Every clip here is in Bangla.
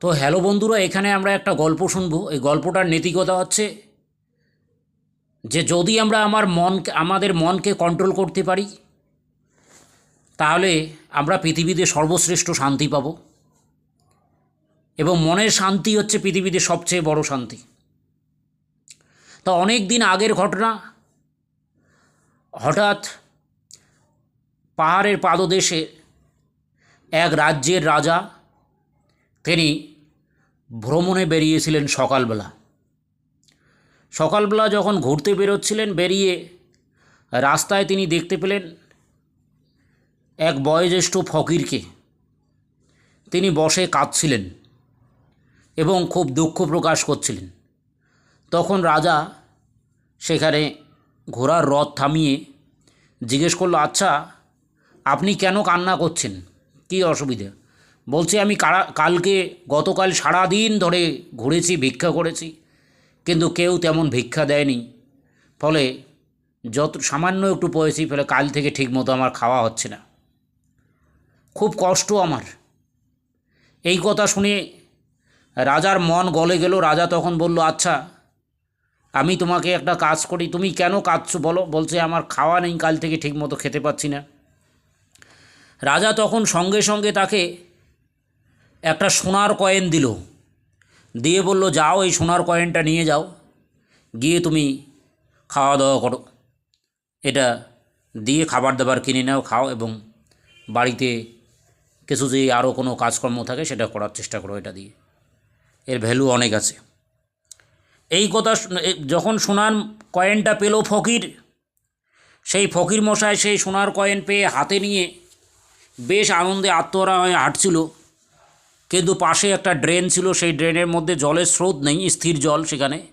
তো হ্যালো বন্ধুরা, এখানে আমরা একটা গল্প শুনব। এই গল্পটার নীতিকতা হচ্ছে যে, যদি আমরা আমার মনকে, আমাদের মনকে কন্ট্রোল করতে পারি, তাহলে আমরা পৃথিবীতে সর্বশ্রেষ্ঠ শান্তি পাব। এবং মনের শান্তি হচ্ছে পৃথিবীতে সবচেয়ে বড় শান্তি। তো অনেক দিন আগের ঘটনা, হঠাৎ পাহাড়ের পাদদেশে এক রাজ্যের রাজা তিনি ভ্রমণে বেরিয়েছিলেন সকালবেলা। সকালবেলা যখন ঘুরতে বেরোচ্ছিলেন, বেরিয়ে রাস্তায় তিনি দেখতে পেলেন এক বয়োজ্যেষ্ঠ ফকিরকে। তিনি বসে কাঁদছিলেন এবং খুব দুঃখ প্রকাশ করছিলেন। তখন রাজা সেখানে ঘোড়ার রথ থামিয়ে জিজ্ঞেস করল আচ্ছা আপনি কেন কান্না করছেন? কী অসুবিধা? বলছে, আমি কারা- কালকে গতকাল সারা দিন ধরে ঘুরেছি, ভিক্ষা করেছি, কিন্তু কেউ তেমন ভিক্ষা দেয়নি। ফলে যত, সামান্য একটু পেয়েছি ফলে কাল থেকে ঠিকমতো আমার খাওয়া হচ্ছে না। খুব কষ্ট আমার। এই কথা শুনে রাজার মন গলে গেল। রাজা তখন বলল আচ্ছা আমি তোমাকে একটা কাজ করি। তুমি কেন কাঁদছো বলো? বলছে, আমার খাওয়া নেই, কাল থেকে ঠিকমতো খেতে পাচ্ছি না। রাজা তখন সঙ্গে সঙ্গে তাকে একটা সোনার কয়েন দিল। দিয়ে বলল, যাও এই সোনার কয়েনটা নিয়ে যাও। গিয়ে তুমি খাওয়া দাওয়া করো। এটা দিয়ে খাবার দাবার কিনে নাও, খাও এবং বাড়িতে কিছু যে আরও কোনো কাজকর্ম থাকে, সেটা করার চেষ্টা করো এটা দিয়ে। এর ভ্যালু অনেক আছে। এই কথা যখন সোনার কয়েনটা পেল ফকির, সেই ফকির মশায় সেই সোনার কয়েন পেয়ে হাতে নিয়ে বেশ আনন্দে আত্মহারা হয়ে হাঁটছিল। কিন্তু পাশে একটা ড্রেন ছিল, সেই ড্রেনের মধ্যে জলের স্রোত নেই, স্থির জল সেখানে।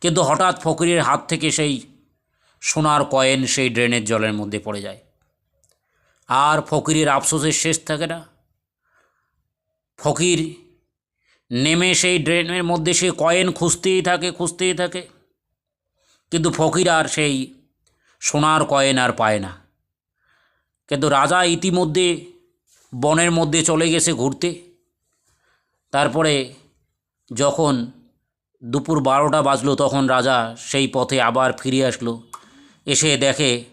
কিন্তু হঠাৎ ফকিরের হাত থেকে সেই সোনার কয়েন সেই ড্রেনের জলের মধ্যে পড়ে যায়। আর ফকিরের আফসোসের শেষ থাকে না। ফকির নেমে সেই ড্রেনের মধ্যে সে কয়েন খুঁজতেই থাকে খুঁজতেই থাকে। কিন্তু ফকির আর সেই সোনার কয়েন আর পায় না। কিন্তু রাজা ইতিমধ্যে বনের মধ্যে চলে গেছে ঘুরতে। তারপরে যখন দুপুর বারোটা বাজলো, তখন রাজা সেই পথে আবার ফিরে আসলো। এসে দেখে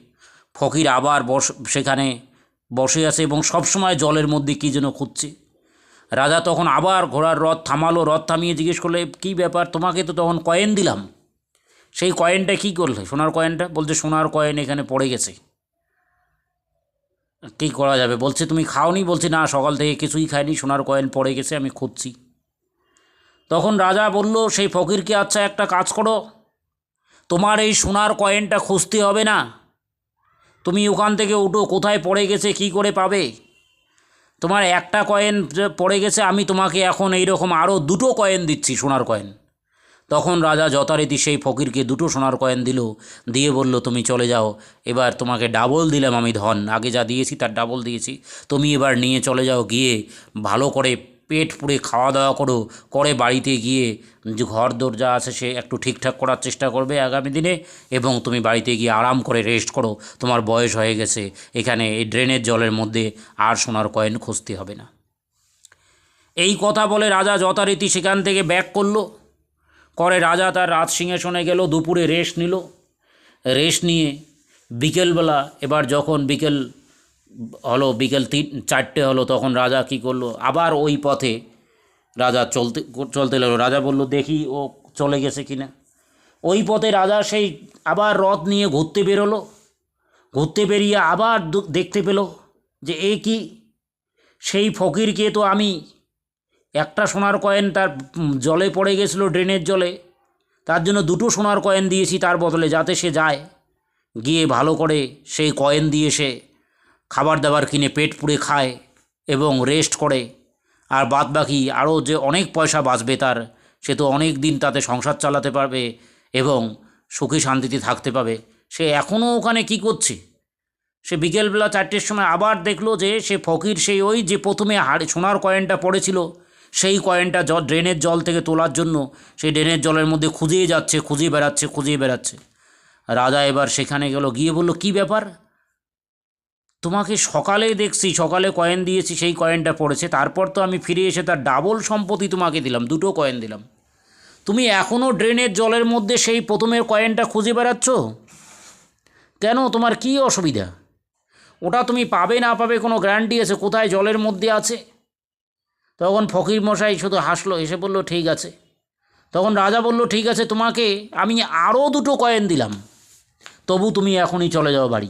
ফকির আবার বস, সেখানে বসে আছে এবং সবসময় জলের মধ্যে কী যেন খুঁজছে। রাজা তখন আবার ঘোড়ার রথ থামালো, রথ থামিয়ে জিজ্ঞেস করলে কী ব্যাপার? তোমাকে তো তখন কয়েন দিলাম। সেই কয়েনটা কী করলে? সোনার কয়েনটা? বলছে, সোনার কয়েন এখানে পড়ে গেছে। কী করা যাবে? বলছে, তুমি খাওনি? বলছে, না, সকাল থেকে কিছুই খাইনি, সোনার কয়েন পড়ে গেছে, আমি খুঁজছি। তখন রাজা বলল, সেই ফকিরকে আচ্ছা একটা কাজ করো। তোমার এই সোনার কয়েনটা খুঁজতে হবে না। তুমি ওখান থেকে উঠো, কোথায় পড়ে গেছে, কি করে পাবে? তোমার একটা কয়েন পড়ে গেছে, আমি তোমাকে এখন এইরকম আরও দুটো কয়েন দিচ্ছি, সোনার কয়েন। তখন রাজা যথারীতি সেই ফকিরকে দুটো সোনার কয়েন দিল, দিয়ে বলল, তুমি চলে যাও। এবার তোমাকে ডাবল দিলাম আমি ধন। আগে যা দিয়েছি তার ডাবল দিয়েছি। তুমি এবার নিয়ে চলে যাও, গিয়ে ভালো করে পেট পুড়ে খাওয়া দাওয়া করো। করে বাড়িতে গিয়ে যে ঘর দোর যা আছে সে একটু ঠিকঠাক করার চেষ্টা করবে আগামী দিনে এবং তুমি বাড়িতে গিয়ে আরাম করে রেস্ট করো। তোমার বয়স হয়ে গেছে। এখানে এই ড্রেনের জলের মধ্যে আর সোনার কয়েন খুঁজতে হবে না। এই কথা বলে রাজা যথারীতি সেখান থেকে ব্যাক করল। করে রাজা তার রাজ সিংহাসনে গেল, দুপুরে রেস্ট নিল। রেস্ট নিয়ে বিকেলবেলা, এবার যখন বিকেল হলো, বিকেল তিন, চারটে হলো, তখন রাজা কি করল? আবার ওই পথে রাজা চলতে চলতে লাগল। রাজা বলল, দেখি ও চলে গেছে কিনা? ওই পথে রাজা সেই আবার রথ নিয়ে ঘুরতে বেরোলো। ঘুরতে বেরিয়ে আবার দেখতে পেল যে, এ কি? সেই ফকিরকে তো আমি একটা সোনার কয়েন তার জলে পড়ে গেছিল ড্রেনের জলে। তার জন্য দুটো সোনার কয়েন দিয়েছি তার বদলে যাতে সে যায়। গিয়ে ভালো করে সেই কয়েন দিয়ে সে খাবার দাবার কিনে পেট পুড়ে খায় এবং রেস্ট করে। আর বাদ বাকি আরও যে অনেক পয়সা বাঁচবে তার, সে তো অনেক দিন তাতে সংসার চালাতে পারবে এবং সুখী শান্তিতে থাকতে পাবে। সে এখনও ওখানে কি করছে? সে বিকেলবেলা চারটের সময় আবার দেখল যে সে ফকির সেই ওই যে প্রথমে হাড়ে সোনার কয়েনটা পড়েছিল সেই কয়েনটা জল ড্রেনের জল থেকে তোলার জন্য সেই ড্রেনের জলের মধ্যে খুঁজেই যাচ্ছে খুঁজে বেড়াচ্ছে খুঁজে বেড়াচ্ছে। রাজা এবার সেখানে গেল, গিয়ে বলল, কি ব্যাপার? তোমাকে সকালে দেখছি, সকালে কয়েন দিয়েছি, সেই কয়েনটা পড়েছে, তারপর তো আমি ফিরে এসে তার ডাবল সম্পত্তি তোমাকে দিলাম, দুটো কয়েন দিলাম। তুমি এখনও ড্রেনের জলের মধ্যে সেই প্রথমের কয়েনটা খুঁজে বেড়াচ্ছ? কেন? তোমার কী অসুবিধা? ওটা তুমি পাবে না পাবে কোনো গ্যারান্টি আছে? কোথায় জলের মধ্যে আছে? তখন ফকির মশাই শুধু হাসলো, এসে বলল, ঠিক আছে। তখন রাজা বলল, ঠিক আছে, তোমাকে আমি আরও দুটো কয়েন দিলাম। তবু তুমি এখনই চলে যাও বাড়ি।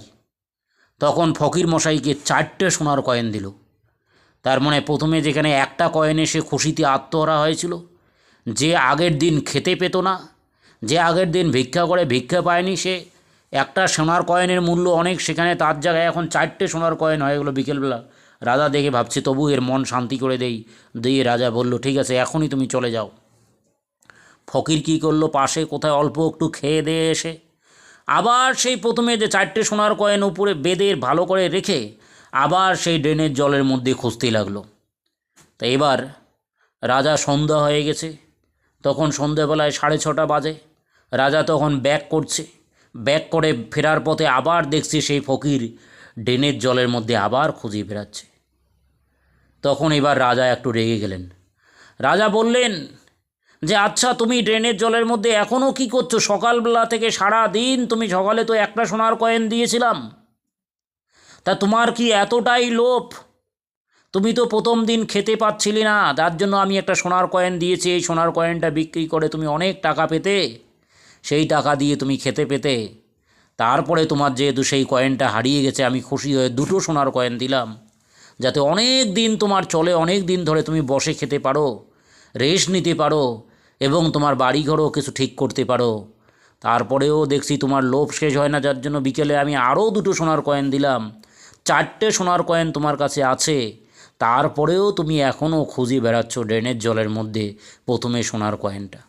তখন ফকির মশাইকে চারটে সোনার কয়েন দিল। তার মানে প্রথমে যেখানে একটা কয়েনে সে খুশিতে আত্মহারা হয়েছিল, যে আগের দিন খেতে পেত না, যে আগের দিন ভিক্ষা করে ভিক্ষা পায়নি সে, একটা সোনার কয়েনের মূল্য অনেক সেখানে তার জায়গায় এখন চারটে সোনার কয়েন হয়ে গেলো বিকেলবেলা। রাজা দেখে ভাবছে, তবু এর মন শান্তি করে দেই। দিয়ে রাজা বলল, ঠিক আছে, এখনই তুমি চলে যাও। ফকির কী করল, পাশে কোথায় অল্প একটু খেয়ে দিয়ে এসে আবার সেই প্রথমে যে চারটে সোনার কয়েন উপরে বেদের ভালো করে রেখে আবার সেই ড্রেনের জলের মধ্যে খুঁজতে লাগল। তা এবার রাজা সন্ধ্যা হয়ে গেছে। তখন সন্ধ্যেবেলায় সাড়ে ছটা বাজে। রাজা তখন ব্যাক করছে। ব্যাক করে ফেরার পথে আবার দেখছি সেই ফকির ড্রেনের জলের মধ্যে আবার খুঁজে বেড়াচ্ছে। তখন এবার রাজা একটু রেগে গেলেন। রাজা বললেন, যে আচ্ছা তুমি ড্রেনের জলের মধ্যে এখনও কি করছ? সকালবেলা থেকে সারা দিন তুমি সকালে তো একটা সোনার কয়েন দিয়েছিলাম। তা তোমার কি এতটাই লোভ? তুমি তো প্রথম দিন খেতে পাচ্ছিলি না, তার জন্য আমি একটা সোনার কয়েন দিয়েছি। এই সোনার কয়েনটা বিক্রি করে তুমি অনেক টাকা পেতে, সেই টাকা দিয়ে তুমি খেতে পেতে তারপরে তোমার যেহেতু সেই কয়েনটা হারিয়ে গেছে, আমি খুশি হয়ে দুটো সোনার কয়েন দিলাম। যাতে অনেক দিন তোমার চলে, অনেক দিন ধরে তুমি বসে খেতে পারো, রেস্ট নিতে পারো, এবং তোমার বাড়িঘরও কিছু ঠিক করতে পারো। তারপরেও দেখছি তোমার লোভ শেষ হয় না, যার জন্য বিকেলে আমি আরও দুটো সোনার কয়েন দিলাম। চারটে সোনার কয়েন তোমার কাছে আছে। তারপরেও তুমি এখনও খুঁজে বেড়াচ্ছ ড্রেনের জলের মধ্যে প্রথমে সোনার কয়েনটা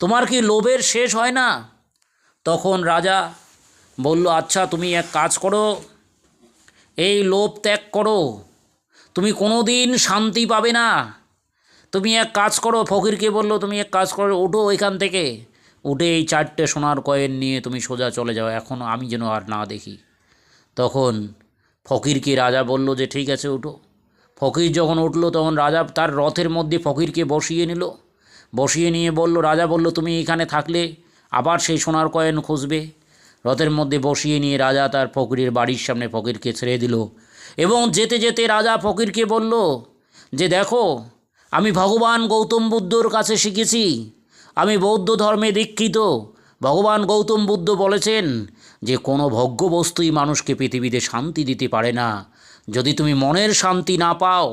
তোমার কি লোভের শেষ হয় না? তখন রাজা বলল আচ্ছা তুমি এক কাজ করো, এই লোভ ত্যাগ করো। তুমি কোনো দিন শান্তি পাবে না। তুমি এক কাজ করো। ফকিরকে বলল, তুমি এক কাজ করো, ওঠো এখান থেকে। উঠে এই চারটে সোনার কয়েন নিয়ে তুমি সোজা চলে যাও, এখন আমি যেন আর না দেখি। তখন ফকিরকে রাজা বলল যে, ঠিক আছে উঠো ফকির যখন উঠল, তখন রাজা তার রথের মধ্যে ফকিরকে বসিয়ে নিল। বসিয়ে নিয়ে বলল, রাজা বলল, তুমি এখানে থাকলে আবার সেই সোনার কয়েন খুঁজবে। রথের মধ্যে বসিয়ে নিয়ে রাজা তার ফকিরের বাড়ির সামনে ফকিরকে ছেড়ে দিল। এবং যেতে যেতে রাজা ফকিরকে বলল, যে দেখো, আমি ভগবান গৌতম বুদ্ধর কাছে শিখেছি। আমি বৌদ্ধ ধর্মে দীক্ষিত। ভগবান গৌতম বুদ্ধ বলেছেন যে, কোনো ভোগ্য বস্তুই মানুষকে পৃথিবীতে শান্তি দিতে পারে না। যদি তুমি মনের শান্তি না পাও,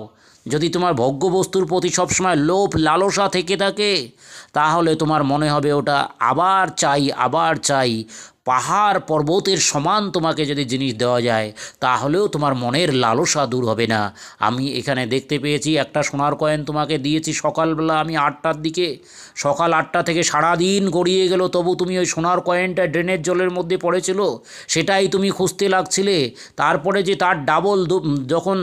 যদি তোমার ভোগ্য বস্তুর প্রতি সবসময় লোভ, লালসা থেকে থাকে, তাহলে তোমার মনে হবে ওটা আবার চাই আবার চাই। পাহাড় পর্বতের সমান তোমাকে যদি জিনিস দেওয়া যায়, তাহলেও তোমার মনের লালসা দূর হবে না। আমি এখানে দেখতে পেয়েছি, একটা সোনার কয়েন তোমাকে দিয়েছি সকালবেলা আমি আটটার দিকে। সকাল আটটা থেকে সারা দিন গড়িয়ে গেল, তবু তুমি ওই সোনার কয়েনটা ড্রেনের জলের মধ্যে পড়েছিল, সেটাই তুমি খুঁজতে লাগছিলে। তারপরে যে তার ডাবল যখন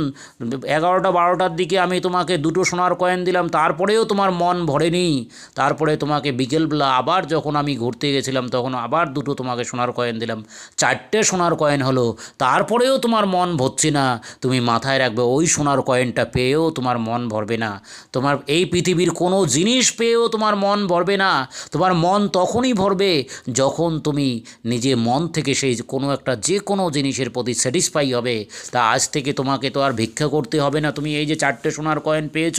এগারোটা বারোটার দিকে আমি তোমাকে দুটো সোনার কয়েন দিলাম, তারপরেও তোমার মন ভরেনি। তারপরে তোমাকে বিকেলবেলা আবার যখন আমি ঘুরতে গেছিলাম, তখন আবার দুটো তোমাকে সোনার কয়েন দিলাম, চারটে সোনার কয়েন হলো, তারপরেও তোমার মন ভরছে না, তুমি মাথায় রাখবে ওই সোনার কয়েনটা পেয়েও তোমার মন ভরবে না, তোমার এই পৃথিবীর কোনো জিনিস পেয়েও তোমার মন ভরবে না, তোমার মন তখনই ভরবে যখন তুমি নিজে মন থেকে সেই কোনো একটা যে কোনো জিনিসের প্রতি স্যাটিসফাই হবে, তা আজ থেকে তোমাকে তো আর ভিক্ষা করতে হবে না, তুমি এই যে চারটে সোনার কয়েন পেয়েছ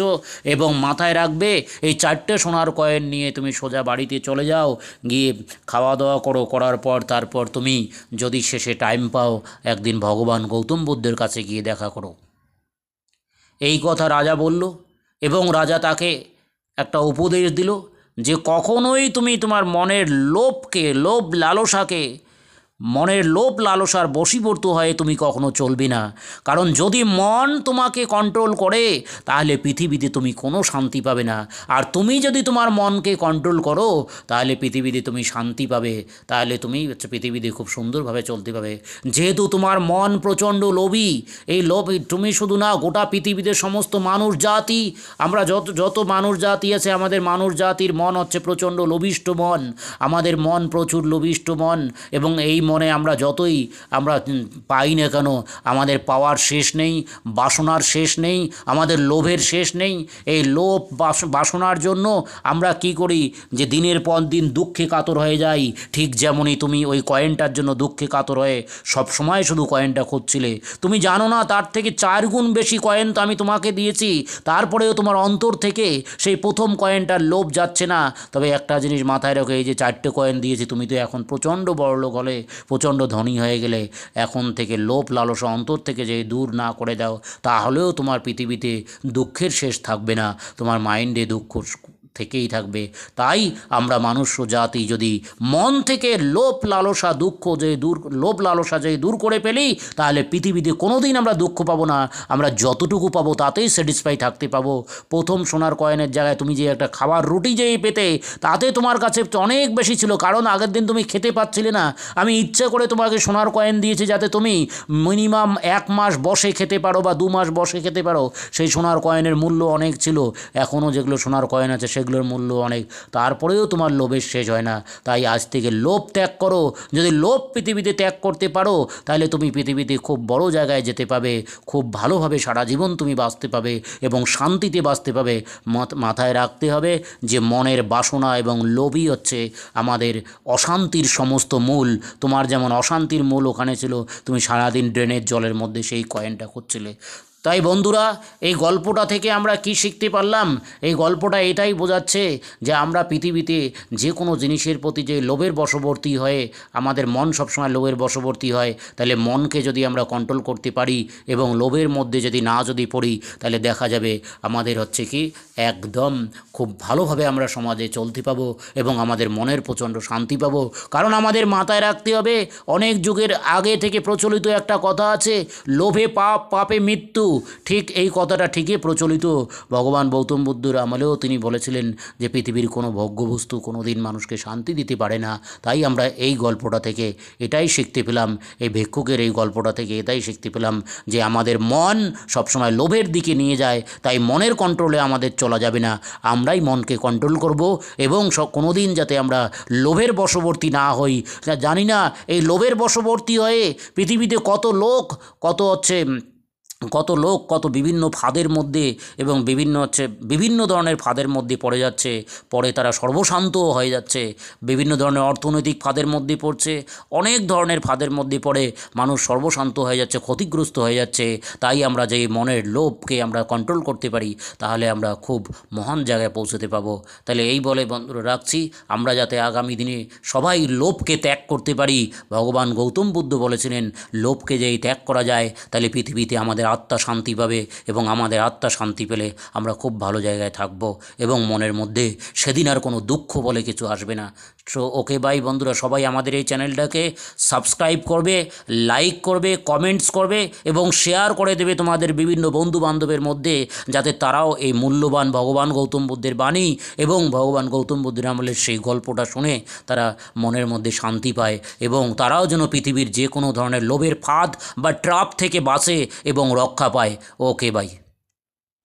এবং মাথায় রাখবে, এই চারটে সোনার কয়েন নিয়ে তুমি সোজা বাড়িতে চলে যাও, গিয়ে খাওয়া দাওয়া করো, করার পর তারপর তুমি যদি শেষে টাইম পাও, একদিন ভগবান গৌতম বুদ্ধের কাছে গিয়ে দেখা করো। এই কথা রাজা বলল, এবং রাজা তাকে একটা উপদেশ দিল যে কখনোই তুমি তোমার মনের লোভকে, লোভ লালসাকে মনের লোভ লালসার বশীভূত হয়ে তুমি কখনো চলবে না। কারণ যদি মন তোমাকে কন্ট্রোল করে, তাহলে পৃথিবীতে তুমি কোনো শান্তি পাবে না। আর তুমি যদি তোমার মনকে কন্ট্রোল করো, তাহলে পৃথিবীতে তুমি শান্তি পাবে। তাহলে তুমি পৃথিবীতে খুব সুন্দরভাবে চলতে পাবে। যেহেতু তোমার মন প্রচণ্ড লোভী, এই লোভ তুমি শুধু না, গোটা পৃথিবীতে সমস্ত মানুষ জাতি, আমরা যত যত মানুষ জাতি আছে, আমাদের মানুষ জাতির মন হচ্ছে প্রচণ্ড লোভিষ্ট মন। আমাদের মন প্রচুর লোভিষ্ট মন এবং এই মনে আমরা যতই আমরা পাই না কেন, আমাদের পাওয়ার শেষ নেই, বাসনার শেষ নেই, আমাদের লোভের শেষ নেই, এই লোভ বাস- বাসনার জন্য আমরা কি করি? যে দিনের পর দিন দুঃখে কাতর হয়ে যাই, ঠিক যেমনই তুমি ওই কয়েনটার জন্য দুঃখে কাতর হয়ে সব সময় শুধু কয়েনটা খুঁজছিলে। তুমি জানো না, তার থেকে চার গুণ বেশি কয়েন তো আমি তোমাকে দিয়েছি, তারপরেও তোমার অন্তর থেকে সেই প্রথম কয়েনটার লোভ যাচ্ছে না। তবে একটা জিনিস মাথায় রেখো, এই যে চারটে কয়েন দিয়েছি, তুমি তো এখন প্রচণ্ড বড়লোক হলে প্রচণ্ড ধনী হয়ে গেলে এখন থেকে লোভ লালসা অন্তর থেকে যে দূর না করে দাও, তাহলেও তোমার পৃথিবীতে দুঃখের শেষ থাকবে না। তোমার মাইন্ডে দুঃখ থেকেই থাকবে। তাই আমরা মনুষ্য জাতি যদি মন থেকে লোভ লালসা দুঃখ যে দূর, লোভ লালসা যে দূর করে ফেলি, তাহলে পৃথিবীতে কোনো দিন আমরা দুঃখ পাবো না। আমরা যতটুকু পাবো তাতেই স্যাটিসফাই থাকতে পাবো। প্রথম সোনার কয়েনের জায়গায় তুমি যে একটা খাবার রুটি যেই পেতে, তাতে তোমার কাছে অনেক বেশি ছিল, কারণ আগের দিন তুমি খেতে পাচ্ছিলে না। আমি ইচ্ছা করে তোমাকে সোনার কয়েন দিয়েছি যাতে তুমি মিনিমাম এক মাস বসে খেতে পারো বা দু মাস বসে খেতে পারো। সেই সোনার কয়েনের মূল্য অনেক ছিল। এখনও যেগুলো সোনার কয়েন আছে সেগুলোর মূল্য অনেক। তারপরেও তোমার লোভের শেষ হয় না। তাই আজ থেকে লোভ ত্যাগ করো। যদি লোভ পৃথিবীতে ত্যাগ করতে পারো, তাহলে তুমি পৃথিবীতে খুব বড় জায়গায় যেতে পাবে। খুব ভালোভাবে সারা জীবন তুমি বাঁচতে পাবে এবং শান্তিতে বাঁচতে পাবে। মাথ- মাথায় রাখতে হবে যে মনের বাসনা এবং লোভই হচ্ছে আমাদের অশান্তির সমস্ত মূল। তোমার যেমন অশান্তির মূল ওখানে ছিল, তুমি সারাদিন ড্রেনের জলের মধ্যে সেই কয়েনটা খুঁজছিলে। তাই বন্ধুরা, এই গল্পটা থেকে আমরা কি শিখতে পারলাম? এই গল্পটা এটাই বোঝাচ্ছে যে আমরা পৃথিবীতে যে কোনো জিনিসের প্রতি যে লোভের বশবর্তী হয়ে, আমাদের মন সবসময় লোভের বশবর্তী হয়, তাহলে মনকে যদি আমরা কন্ট্রোল করতে পারি এবং লোভের মধ্যে যদি না যদি পড়ি, তাহলে দেখা যাবে আমাদের হচ্ছে কি একদম খুব ভালোভাবে আমরা সমাজে চলতে পাবো এবং আমাদের মনের প্রচণ্ড শান্তি পাবো। কারণ আমাদের মাথায় রাখতে হবে, অনেক যুগের আগে থেকে প্রচলিত একটা কথা আছে, লোভে পাপ, পাপে মৃত্যু। ঠিক এই কথাটা ঠিকই প্রচলিত। ভগবান গৌতম বুদ্ধর আমলেও তিনি বলেছিলেন যে, পৃথিবীর কোনো ভোগ্যবস্তু কোনো দিন মানুষকে শান্তি দিতে পারে না। তাই আমরা এই গল্পটা থেকে এটাই শিখতে পেলাম, এই ভিক্ষুকের এই গল্পটা থেকে এটাই শিখতে পেলাম যে, আমাদের মন সবসময় লোভের দিকে নিয়ে যায়, তাই মনের কন্ট্রোলে আমাদের চলা যাবে না। আমরাই মনকে কন্ট্রোল করব এবং কোনো দিন যাতে আমরা লোভের বশবর্তী না হই। জানি না, এই লোভের বশবর্তী হয়ে পৃথিবীতে কত লোক, কত হচ্ছে কত লোক কত বিভিন্ন ফাঁদের মধ্যে এবং বিভিন্ন হচ্ছে বিভিন্ন ধরনের ফাঁদের মধ্যে পড়ে যাচ্ছে। পরে তারা সর্বশান্ত হয়ে যাচ্ছে। বিভিন্ন ধরনের অর্থনৈতিক ফাঁদের মধ্যে পড়ছে। অনেক ধরনের ফাঁদের মধ্যে পড়ে মানুষ সর্বশান্ত হয়ে যাচ্ছে, ক্ষতিগ্রস্ত হয়ে যাচ্ছে। তাই আমরা যে মনের লোভকে আমরা কন্ট্রোল করতে পারি, তাহলে আমরা খুব মহান জায়গায় পৌঁছতে পাবো। তাহলে এই বলে বন্ধুরা রাখছি। আমরা যাতে আগামী দিনে সবাই লোভকে ত্যাগ করতে পারি। ভগবান গৌতম বুদ্ধ বলেছিলেন, লোভকে যেই ত্যাগ করা যায়, তাহলে পৃথিবীতে আমাদের আত্মা শান্তি পাবে এবং আমাদের আত্মা শান্তি পেলে আমরা খুব ভালো জায়গায় থাকব এবং মনের মধ্যে সেদিন আর কোনো দুঃখ বলে কিছু আসবে না। সো ওকে বাই বন্ধুরা, সবাই আমাদের এই চ্যানেলটাকে সাবস্ক্রাইব করবে লাইক করবে কমেন্টস করবে এবং শেয়ার করে দেবে তোমাদের বিভিন্ন বন্ধু বান্ধবের মধ্যে যাতে তারাও এই মূল্যবান ভগবান গৌতম বুদ্ধের বাণী এবং ভগবান গৌতম বুদ্ধের আমলের সেই গল্পটা শুনে তারা মনের মধ্যে শান্তি পায় এবং তারাও যেন পৃথিবীর যে কোনো ধরনের লোভের ফাঁদ বা ট্রাপ থেকে বাঁচে এবং রক্ষা পায়। Okay bye.